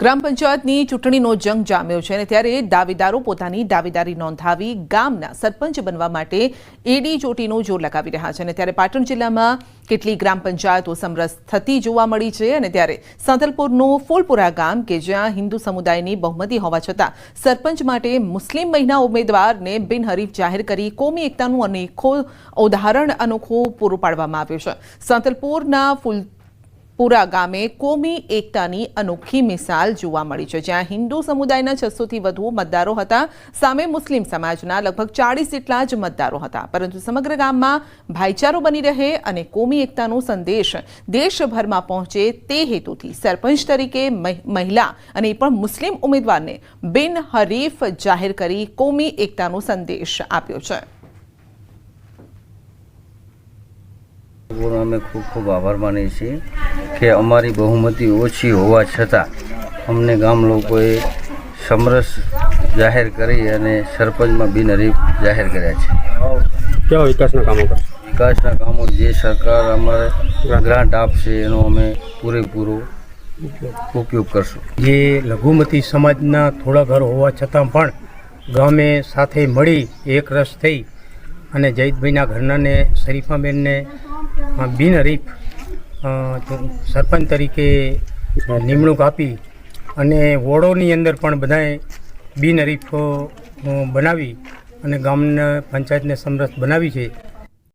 ગ્રામ પંચાયતની ચૂંટણીનો જંગ જામ્યો છે અને ત્યારે દાવેદારો પોતાની દાવેદારી નોંધાવી ગામના સરપંચ બનવા માટે એડી ચોટીનો જોર લગાવી રહ્યા છે અને ત્યારે પાટણ જિલ્લામાં કેટલી ગ્રામ પંચાયતો સમરસ થતી જોવા મળી છે અને ત્યારે સાંતલપુરનું ફૂલપુરા ગામ કે જ્યાં હિન્દુ સમુદાયની બહુમતી હોવા છતાં સરપંચ માટે મુસ્લિમ મહિલા ઉમેદવારને બિનહરીફ જાહેર કરી કોમી એકતાનું અનેખો ઉદાહરણ અનોખું પૂરું પાડવામાં આવ્યું છે. સાંતલપુરના ફૂલ પુરા ગામે કોમી એકતાની અનોખી મિસાલ જોવા મળી છે, જ્યાં હિન્દુ સમુદાયના છસોથી વધુ મતદારો હતા. સામે મુસ્લિમ સમાજના લગભગ ચાળીસ જેટલા જ મતદારો હતા. પરંતુ સમગ્ર ગામમાં ભાઈચારો બની રહે અને કોમી એકતાનો સંદેશ દેશભરમાં પહોંચે તે હેતુથી સરપંચ તરીકે મહિ- મહિલા અને એ પણ મુસ્લિમ ઉમેદવારને બિનહરીફ જાહેર કરી કોમી એકતાનો સંદેશ આપ્યો છે. અમે ખૂબ ખૂબ આભાર માનીએ છીએ. કે અમારી બહુમતી ઓછી હોવા છતાં અમને ગામ લોકોએ સમરસ જાહેર કરી અને સરપંચમાં બિનહરીફ જાહેર કર્યા છે. કેવા વિકાસના કામો વિકાસના કામો જે સરકાર અમારે ગ્રાન્ટ. આપશે એનો અમે પૂરેપૂરો ઉપયોગ કરશું. જે લઘુમતી સમાજના થોડા ઘર હોવા છતાં પણ ગામે સાથે મળી એક રસ થઈ અને જયદભાઈના ઘરનાને શરીફાબેનને બિનહરીફ સરપંચ તરીકે નિમણૂક આપી અને વોર્ડોની અંદર પણ બધાએ બિનહરીફ બનાવી અને ગામના પંચાયતને સમરસ બનાવી છે.